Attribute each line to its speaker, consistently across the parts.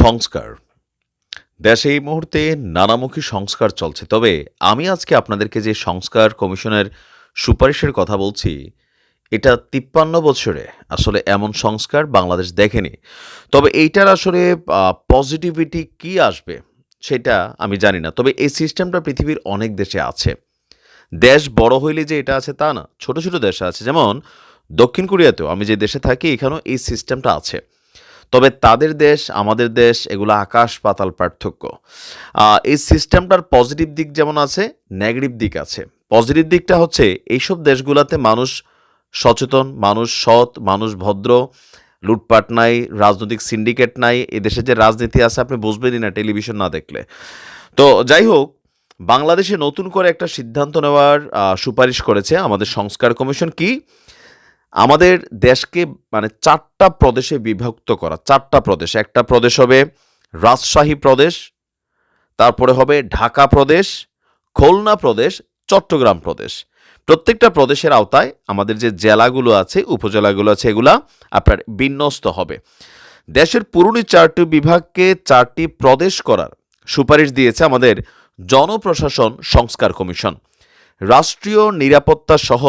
Speaker 1: সংস্কার। দেশে এই মুহূর্তে নানামুখী সংস্কার চলছে। তবে আমি আজকে আপনাদেরকে যে সংস্কার কমিশনের সুপারিশের কথা বলছি, এটা তিপ্পান্ন বছরে আসলে এমন সংস্কার বাংলাদেশ দেখেনি। তবে এইটার আসলে পজিটিভিটি কি আসবে সেটা আমি জানি না। তবে এই সিস্টেমটা পৃথিবীর অনেক দেশে আছে। দেশ বড় হইলে যে এটা আছে তা না, ছোট ছোট দেশে আছে। যেমন দক্ষিণ কোরিয়াতেও আমি যে দেশে থাকি, এখানেও এই সিস্টেমটা আছে। তবে তাদের দেশ, আমাদের দেশ, এগুলো আকাশ পাতাল পার্থক্য। এই সিস্টেমটার পজিটিভ দিক যেমন আছে, নেগেটিভ দিক আছে। পজিটিভ দিকটা হচ্ছে, এইসব দেশগুলোতে মানুষ সচেতন, মানুষ সৎ, মানুষ ভদ্র, লুটপাট নাই, রাজনৈতিক সিন্ডিকেট নাই এদেশে যে রাজনীতি আছে, আপনি বুঝবেনই না টেলিভিশন না দেখলে। তো যাই হোক, বাংলাদেশে নতুন করে একটা সিদ্ধান্ত নেওয়ার সুপারিশ করেছে আমাদের সংস্কার কমিশন কি? আমাদের দেশকে মানে চারটা প্রদেশে বিভক্ত করা, চারটা প্রদেশ। একটা প্রদেশ হবে রাজশাহী প্রদেশ, তারপরে হবে ঢাকা প্রদেশ, খুলনা প্রদেশ, চট্টগ্রাম প্রদেশ। প্রত্যেকটা প্রদেশের আওতায় আমাদের যে জেলাগুলো আছে, উপজেলাগুলো আছে, এগুলা আপনার বিন্যস্ত হবে। দেশের পুরনো চারটি বিভাগকে চারটি প্রদেশ করার সুপারিশ দিয়েছে আমাদের জনপ্রশাসন সংস্কার কমিশন। রাষ্ট্রীয় নিরাপত্তা সহ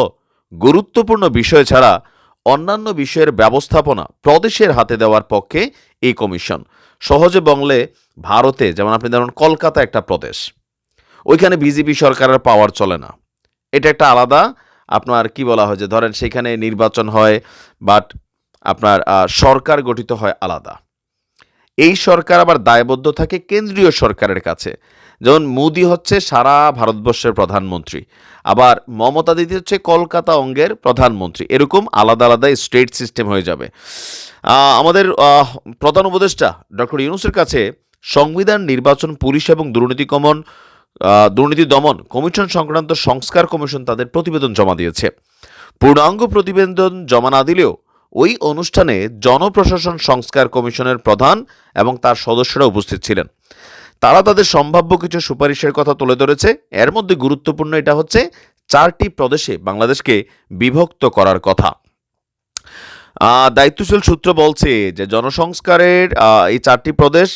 Speaker 1: গুরুত্বপূর্ণ বিষয় ছাড়া অন্যান্য বিষয়ের ব্যবস্থাপনা প্রদেশের হাতে দেওয়ার পক্ষে এই কমিশন। সহজে বংলে ভারতে, যেমন আপনি ধরুন কলকাতা একটা প্রদেশ, ওইখানে বিজেপি সরকারের পাওয়ার চলে না। এটা একটা আলাদা, আপনার কি বলা হয় যে ধরেন সেখানে নির্বাচন হয় বাট আপনার সরকার গঠিত হয় আলাদা। এই সরকার আবার দায়বদ্ধ থাকে কেন্দ্রীয় সরকারের কাছে। যেমন মোদি হচ্ছে সারা ভারতবর্ষের প্রধানমন্ত্রী, আবার মমতা দিদি হচ্ছে কলকাতা অঙ্গের প্রধানমন্ত্রী। এরকম আলাদা আলাদা স্টেট সিস্টেম হয়ে যাবে। আমাদের প্রধান উপদেষ্টা ডক্টর ইউনুসের কাছে সংবিধান, নির্বাচন, পুলিশ এবং দুর্নীতি কমন দুর্নীতি দমন, কমিশন সংক্রান্ত সংস্কার কমিশন তাদের প্রতিবেদন জমা দিয়েছে। পূর্ণাঙ্গ প্রতিবেদন জমা না দিলেও ওই অনুষ্ঠানে জনপ্রশাসন সংস্কার কমিশনের প্রধান এবং তার সদস্যরা উপস্থিত ছিলেন। তারা তাদের সম্ভাব্য কিছু সুপারিশের কথা তুলে ধরেছে। এর মধ্যে গুরুত্বপূর্ণ এটা হচ্ছে, চারটি প্রদেশে বাংলাদেশকে বিভক্ত করার কথা। দায়িত্বশীল সূত্র বলছে যে, জনসংস্কারের এই চারটি প্রদেশ,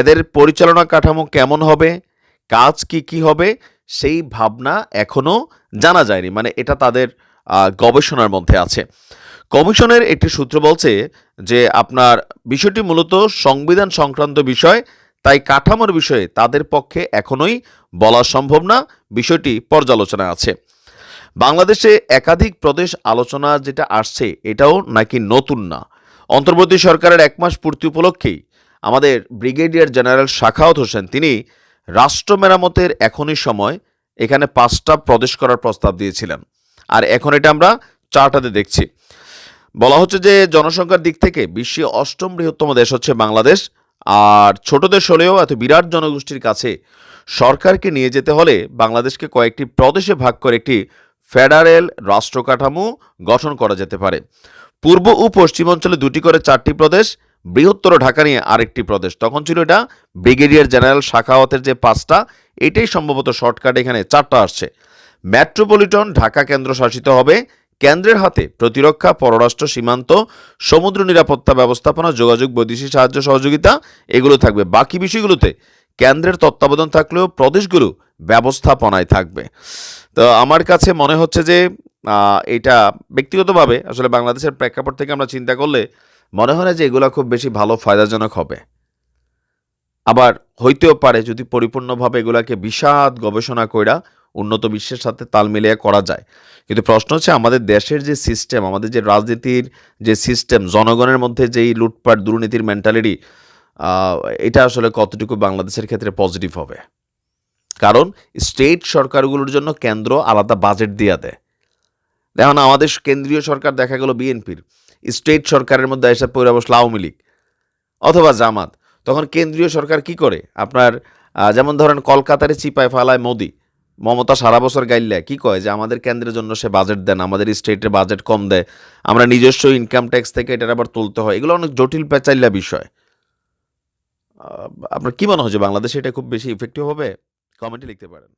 Speaker 1: এদের পরিচালনা কাঠামো কেমন হবে, কাজ কি কি হবে, সেই ভাবনা এখনও জানা যায়নি। মানে এটা তাদের গবেষণার মধ্যে আছে। কমিশনের একটি সূত্র বলছে যে, আপনার বিষয়টি মূলত সংবিধান সংক্রান্ত বিষয় তাই কাঠামোর বিষয়ে তাদের পক্ষে এখনোই বলা সম্ভব না, বিষয়টি পর্যালোচনা আছে। বাংলাদেশে একাধিক প্রদেশ আলোচনা যেটা আসছে, এটাও নাকি নতুন না। অন্তর্বর্তী সরকারের এক মাস পূর্তি উপলক্ষেই আমাদের ব্রিগেডিয়ার জেনারেল শাখাওয়াত হোসেন, তিনি রাষ্ট্র মেরামতের এখনই সময় এখানে পাঁচটা প্রদেশ করার প্রস্তাব দিয়েছিলেন। আর এখন এটা আমরা চারটাতে দেখছি। বলা হচ্ছে যে, জনসংখ্যার দিক থেকে বিশ্বে অষ্টম বৃহত্তম দেশ হচ্ছে বাংলাদেশ। আর ছোট দেশ হলেও এত বিরাট জনগোষ্ঠীর কাছে সরকারকে নিয়ে যেতে হলে বাংলাদেশকে কয়েকটি প্রদেশে ভাগ করে একটি ফেডারেল রাষ্ট্র কাঠামো গঠন করা যেতে পারে। পূর্ব ও পশ্চিমাঞ্চলে দুটি করে চারটি প্রদেশ, বৃহত্তর ঢাকা নিয়ে আরেকটি প্রদেশ। তখন ছিল এটা ব্রিগেডিয়ার জেনারেল শাখাওয়াতের যে পাঁচটা, এটাই সম্ভবত শর্টকাট এখানে চারটা আসছে। মেট্রোপলিটন ঢাকা কেন্দ্র শাসিত হবে কেন্দ্রের হাতে প্রতিরক্ষা, পররাষ্ট্র, সীমান্ত, সমুদ্র নিরাপত্তা ব্যবস্থাপনা, যোগাযোগ, বৈদেশিক সাহায্য, সহযোগিতা, এগুলো থাকবে। বাকি বিষয়গুলোতে কেন্দ্রের তত্ত্বাবধান থাকলেও প্রদেশগুলো ব্যবস্থাপনায় থাকবে। তো আমার কাছে মনে হচ্ছে যে এটা ব্যক্তিগতভাবে আসলে বাংলাদেশের প্রেক্ষাপট থেকে আমরা চিন্তা করলে মনে হয় না যে এগুলো খুব বেশি ভালো, ফায়দাজনক হবে। আবার হইতেও পারে যদি পরিপূর্ণভাবে এগুলাকে বিশাদ গবেষণা কইরা উন্নত বিশ্বের সাথে তাল মিলিয়ে করা যায়। কিন্তু প্রশ্ন হচ্ছে আমাদের দেশের যে সিস্টেম আমাদের যে রাজনীতির যে সিস্টেম জনগণের মধ্যে যেই লুটপাট, দুর্নীতির মেন্টালিটি এটা আসলে কতটুকু বাংলাদেশের ক্ষেত্রে পজিটিভ হবে? কারণ স্টেট সরকারগুলোর জন্য কেন্দ্র আলাদা বাজেট দিয়ে দেয়। দেখুন, আমাদের কেন্দ্রীয় সরকার দেখা গেল বিএনপির। স্টেট সরকারের মধ্যে এসে পড়ে বসল আওয়ামী লীগ অথবা জামাত। তখন কেন্দ্রীয় সরকার কি করে? আপনার যেমন ধরেন কলকাতারে চিপায় ফালায় মোদি। মমতা সারা বছর গাইলে কি কয় যে আমাদের কেন্দ্রের জন্য সে বাজেট দেন, আমাদের স্টেটের বাজেট কম দেয়, আমরা নিজস্ব ইনকাম ট্যাক্স থেকে এটার আবার তুলতে হয়, এগুলো অনেক জটিল পেচাইলা বিষয়। আপনার কি মনে হয় যে বাংলাদেশে এটা খুব বেশি ইফেক্টিভ হবে? কমেন্টে লিখতে পারেন।